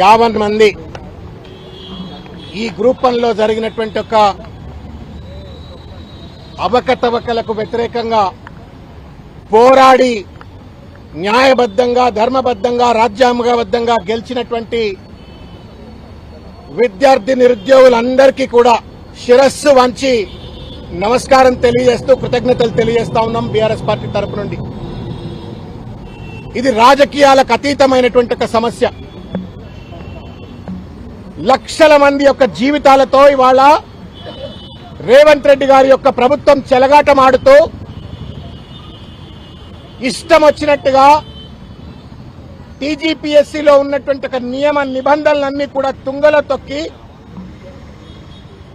యాభై మంది ఈ గ్రూప్ పనిలో జరిగినటువంటి ఒక అవకతవకలకు వ్యతిరేకంగా పోరాడి న్యాయబద్ధంగా ధర్మబద్ధంగా రాజ్యాంగబద్ధంగా గెలిచినటువంటి విద్యార్థి నిరుద్యోగులందరికీ కూడా శిరస్సు వంచి నమస్కారం తెలియజేస్తూ కృతజ్ఞతలు తెలియజేస్తా ఉన్నాం బీఆర్ఎస్ పార్టీ తరపు నుండి. ఇది రాజకీయాలకు అతీతమైనటువంటి ఒక సమస్య. లక్షల మంది యొక్క జీవితాలతో ఇవాళ రేవంత్ రెడ్డి గారి యొక్క ప్రభుత్వం చెలగాటమాడుతూ ఇష్టం వచ్చినట్టుగా టీజీపీఎస్సీలో ఉన్నటువంటి ఒక నియమ నిబంధనలన్నీ కూడా తుంగలో తొక్కి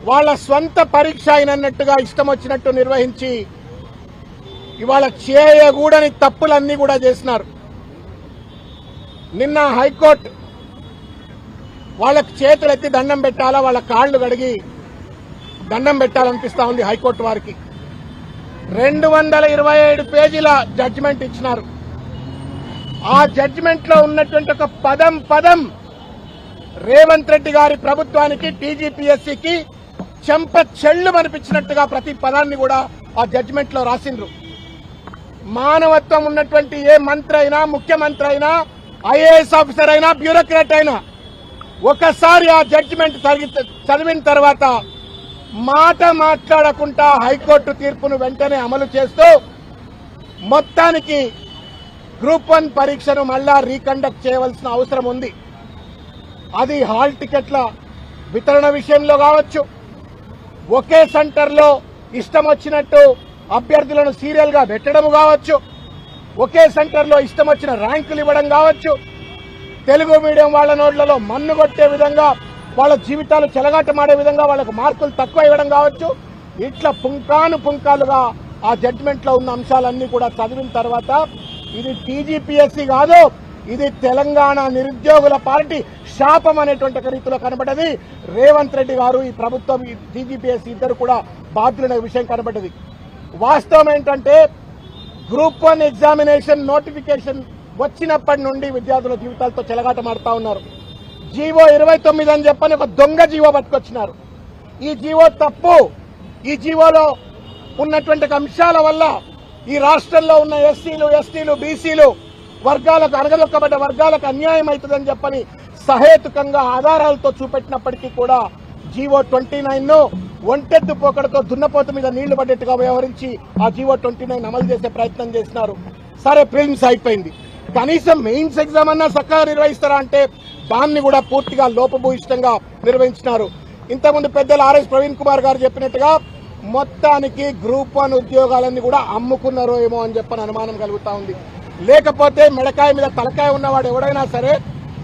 వాళ్ళ స్వంత పరీక్ష అయినట్టుగా ఇష్టం వచ్చినట్టు నిర్వహించి ఇవాళ చేయకూడని తప్పులన్నీ కూడా చేసినారు. నిన్న హైకోర్టు వాళ్ళకి చేతులు ఎత్తి దండం పెట్టాలా? వాళ్ళ కాళ్ళు కడిగి దండం పెట్టాలనిపిస్తా ఉంది హైకోర్టు వారికి. రెండు వందల ఇరవై ఏడు పేజీల జడ్జిమెంట్ ఇచ్చినారు. ఆ జడ్జిమెంట్లో ఉన్నటువంటి ఒక పదం పదం రేవంత్ రెడ్డి గారి ప్రభుత్వానికి టీజీపీఎస్సీకి చెంప చెళ్ళు అనిపించినట్టుగా ప్రతి పదాన్ని కూడా ఆ జడ్జిమెంట్లో రాసిండ్రు. మానవత్వం ఉన్నటువంటి ఏ మంత్రి అయినా ముఖ్యమంత్రి అయినా ఐఏఎస్ ఆఫీసర్ అయినా బ్యూరోక్రాట్ అయినా ఒకసారి ఆ జడ్జిమెంట్ చదివిన తర్వాత మాట మాట్లాడకుండా హైకోర్టు తీర్పును వెంటనే అమలు చేస్తూ మొత్తానికి గ్రూప్ వన్ పరీక్షను మళ్ళా రీకండక్ట్ చేయవలసిన అవసరం ఉంది. అది హాల్ టికెట్ల వితరణ విషయంలో కావచ్చు. ఒకే సెంటర్లో ఇష్టం వచ్చినట్టు అభ్యర్థులను సీరియల్గా పెట్టడం కావచ్చు. ఒకే సెంటర్లో ఇష్టం వచ్చిన ర్యాంకులు ఇవ్వడం కావచ్చు. తెలుగు మీడియం వాళ్ళ నోట్లలో మన్ను కొట్టే విధంగా వాళ్ళ జీవితాలు చెలగాటమాడే విధంగా వాళ్ళకు మార్కులు తక్కువ ఇవ్వడం కావచ్చు. ఇట్లా పుంకాను పుంకాలుగా ఆ జడ్జిమెంట్లో ఉన్న అంశాలన్నీ కూడా చదివిన తర్వాత ఇది టీజీపీఎస్సీ కాదు ఇది తెలంగాణ నిరుద్యోగుల పార్టీ శాపం అనేటువంటి రీతిలో కనబడ్డది. రేవంత్ రెడ్డి గారు ఈ ప్రభుత్వం ఈ టీజీపీఎస్సీ ఇద్దరు కూడా బాధ్యులైన విషయం కనబడ్డది. వాస్తవం ఏంటంటే గ్రూప్ వన్ ఎగ్జామినేషన్ నోటిఫికేషన్ వచ్చినప్పటి నుండి విద్యార్థుల జీవితాలతో చెలగాటమాడుతా ఉన్నారు. జీవో ఇరవై తొమ్మిది అని చెప్పని ఒక దొంగ జీవో పట్టుకొచ్చినారు. ఈ జీవో తప్పు. ఈ జీవోలో ఉన్నటువంటి అంశాల వల్ల ఈ రాష్ట్రంలో ఉన్న ఎస్సీలు ఎస్టీలు బీసీలు వర్గాలకు అనగదొక్కబడ్డ వర్గాలకు అన్యాయం అవుతుందని చెప్పని సహేతుకంగా ఆధారాలతో చూపెట్టినప్పటికీ కూడా జీవో ట్వంటీ నైన్ను పోకడతో దున్నపోత మీద నీళ్ళు పడ్డట్టుగా వ్యవహరించి ఆ జీవో ట్వంటీ నైన్ అమలు చేసే ప్రయత్నం చేసినారు. సరే ప్రిమ్స్ అయిపోయింది. కనీసం మెయిన్స్ ఎగ్జామ్ అన్నా చక్కగా నిర్వహిస్తారా అంటే దాన్ని కూడా పూర్తిగా లోపభూయిష్టంగా నిర్వహించినారు. ఇంతకుముందు పెద్దలు ఆర్ఎస్ ప్రవీణ్ కుమార్ గారు చెప్పినట్టుగా మొత్తానికి గ్రూప్ వన్ ఉద్యోగాలన్నీ కూడా అమ్ముకున్నారో ఏమో అని చెప్పని అనుమానం కలుగుతా ఉంది. లేకపోతే మెడకాయ మీద తలకాయ ఉన్నవాడు ఎవడైనా సరే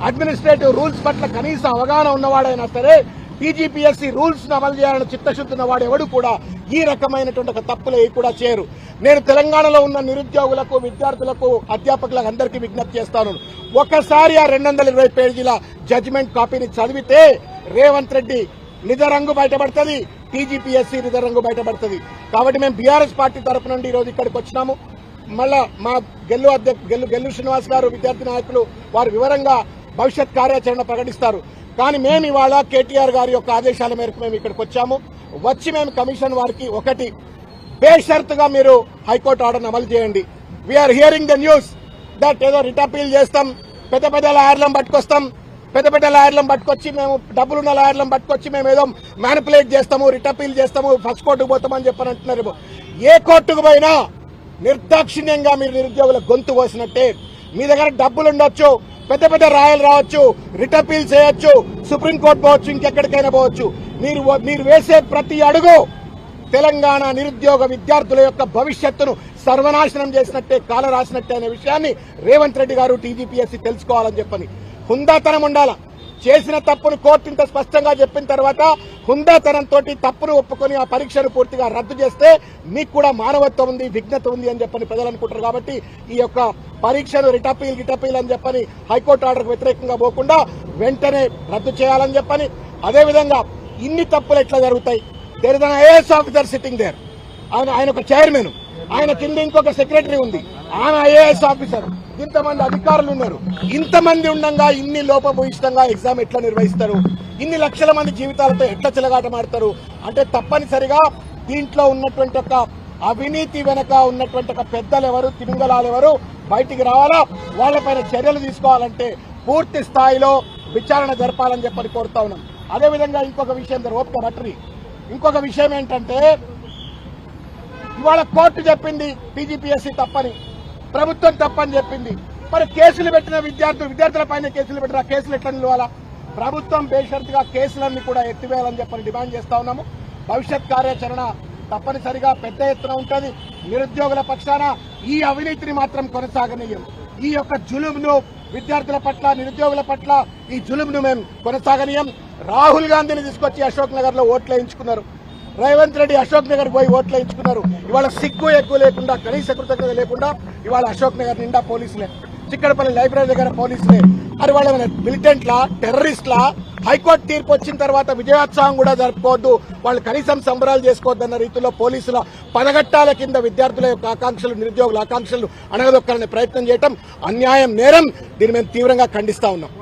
అడ్మినిస్ట్రేటివ్ రూల్స్ పట్ల కనీస అవగాహన ఉన్నవాడైనా సరే టీజీపీఎస్సీ రూల్స్ను అమలు చేయాలని చిత్తశుద్ధి వాడు ఎవడు కూడా ఈ రకమైనటువంటి ఒక తప్పులు ఏ కూడా చేయరు. నేను తెలంగాణలో ఉన్న నిరుద్యోగులకు విద్యార్థులకు అధ్యాపకులకు అందరికీ విజ్ఞప్తి చేస్తాను. ఒకసారి ఆ రెండు వందల ఇరవై పేజీల జడ్జిమెంట్ కాపీని చదివితే రేవంత్ రెడ్డి నిజరంగు బయటపడుతుంది టీజీపీఎస్సీ నిజరంగు బయటపడుతుంది. కాబట్టి మేము బీఆర్ఎస్ పార్టీ తరపు నుండి ఈ రోజు ఇక్కడికి వచ్చినాము. మళ్ళా మా గెల్లు అధ్యక్ష గెల్లు గెల్లు శ్రీనివాస్ గారు విద్యార్థి నాయకులు వారు వివరంగా భవిష్యత్ కార్యాచరణ ప్రకటిస్తారు. కానీ మేము ఇవాళ కేటీఆర్ గారి యొక్క ఆదేశాల మేరకు మేము ఇక్కడికి వచ్చాము. వచ్చి మేము కమిషన్ వారికి ఒకటి బేషరతుగా మీరు హైకోర్టు ఆర్డర్ అమలు చేయండి. We're hearing the news that ఏదో రిటపీల్ చేస్తాం. పెద్ద పెద్ద లాయర్లను పట్టుకొస్తాం. పెద్ద పెద్ద లాయర్లను పట్టుకొచ్చి మేము డబ్బులున్న లాయర్లను పట్టుకొచ్చి మేము ఏదో మ్యానిపులేట్ చేస్తాము రిటపీల్ చేస్తాము ఫస్ట్ కోర్టుకు పోతామని చెప్పని అంటున్నారు ఏ కోర్టుకు పోయినా నిర్దాక్షిణ్యంగా మీరు నిరుద్యోగుల గొంతు పోసినట్టే మీ దగ్గర డబ్బులు ఉండొచ్చు. పెద్ద పెద్ద రాయలు రావచ్చు రిటపీల్ చేయొచ్చు సుప్రీంకోర్టు పోవచ్చు ఇంకెక్కడికైనా పోవచ్చు. మీరు మీరు వేసే ప్రతి అడుగు తెలంగాణ నిరుద్యోగ విద్యార్థుల యొక్క భవిష్యత్తును సర్వనాశనం చేసినట్టే కాల రాసినట్టే అనే విషయాన్ని రేవంత్ రెడ్డి గారు టీజీపీఎస్సీ తెలుసుకోవాలని చెప్పని. హుందాతనం ఉండాల. చేసిన తప్పును కోర్టు ఇంత స్పష్టంగా చెప్పిన తర్వాత హుందాతనంతో తప్పును ఒప్పుకొని ఆ పరీక్షను పూర్తిగా రద్దు చేస్తే మీకు కూడా మానవత్వం ఉంది విఘ్నత ఉంది అని చెప్పని ప్రజలు అనుకుంటారు కాబట్టి ఈ యొక్క పరీక్షను రిటపీల్ గిటపీల్ అని చెప్పని హైకోర్టు ఆర్డర్కు వ్యతిరేకంగా పోకుండా వెంటనే రద్దు చేయాలని చెప్పని అదేవిధంగా ఇన్ని తప్పులు ఎట్లా జరుగుతాయి? There is an IAS officer sitting there ఆయన ఆయన ఒక చైర్మన్ ఆయన కింద ఇంకొక సెక్రటరీ ఉంది. ఆయన ఐఏఎస్ ఆఫీసర్ ఇంతమంది అధికారులు ఉన్నారు. ఇంతమంది ఉండగా ఇన్ని లోపభూయిష్టంగా ఎగ్జామ్ ఎట్లా నిర్వహిస్తారు? ఇన్ని లక్షల మంది జీవితాలతో ఎట్లా చిలగాటమాడతారు? అంటే తప్పనిసరిగా దీంట్లో ఉన్నటువంటి ఒక అవినీతి వెనక ఉన్నటువంటి పెద్దలు ఎవరు తిమింగళాలు ఎవరు బయటికి రావాలా? వాళ్ళపైన చర్యలు తీసుకోవాలంటే పూర్తి స్థాయిలో విచారణ జరపాలని చెప్పని కోరుతా ఉన్నాం. అదేవిధంగా ఇంకొక విషయం ఓపిక బట్రి ఇంకొక విషయం ఏంటంటే ఇవాళ కోర్టు చెప్పింది టీజీపీఎస్సీ తప్పని ప్రభుత్వం తప్పని చెప్పింది. మరి కేసులు పెట్టిన విద్యార్థులు విద్యార్థుల పైన కేసులు పెట్టిన కేసులు ఎట్లా నిలవాలా? ప్రభుత్వం బేషరతుగా కేసులన్నీ కూడా ఎత్తివేయాలని చెప్పని డిమాండ్ చేస్తా ఉన్నాము. భవిష్యత్ కార్యాచరణ తప్పనిసరిగా పెద్ద ఎత్తున ఉంటుంది. నిరుద్యోగుల పక్షాన ఈ అవినీతిని మాత్రం కొనసాగనీయం. ఈ యొక్క జులుంను విద్యార్థుల పట్ల నిరుద్యోగుల పట్ల ఈ జులుంను మేము కొనసాగనీయం. రాహుల్ గాంధీని తీసుకొచ్చి అశోక్ నగర్లో ఓట్లు వేయించుకున్నారు. రేవంత్ రెడ్డి అశోక్ నగర్ పోయి ఓట్లు వేయించుకున్నారు. ఇవాళ సిగ్గు ఎక్కువ లేకుండా కనీస కృతజ్ఞత లేకుండా ఇవాళ అశోక్ నగర్ నిండా పోలీసులే. చిక్కడపల్లి లైబ్రరీ దగ్గర పోలీసులే. మరి వాళ్ళ మిలిటెంట్లా టెర్రరిస్ట్లా హైకోర్టు తీర్పు వచ్చిన తర్వాత విజయోత్సవం కూడా జరుపుకోవద్దు. వాళ్ళు కనీసం సంబరాలు చేసుకోవద్దన్న రీతిలో పోలీసుల పదగట్టాల కింద విద్యార్థుల యొక్క ఆకాంక్షలు నిరుద్యోగుల ఆకాంక్షలు అణగదొక్కాలనే ప్రయత్నం చేయటం అన్యాయం నేరం. దీన్ని మేము తీవ్రంగా ఖండిస్తా ఉన్నాం.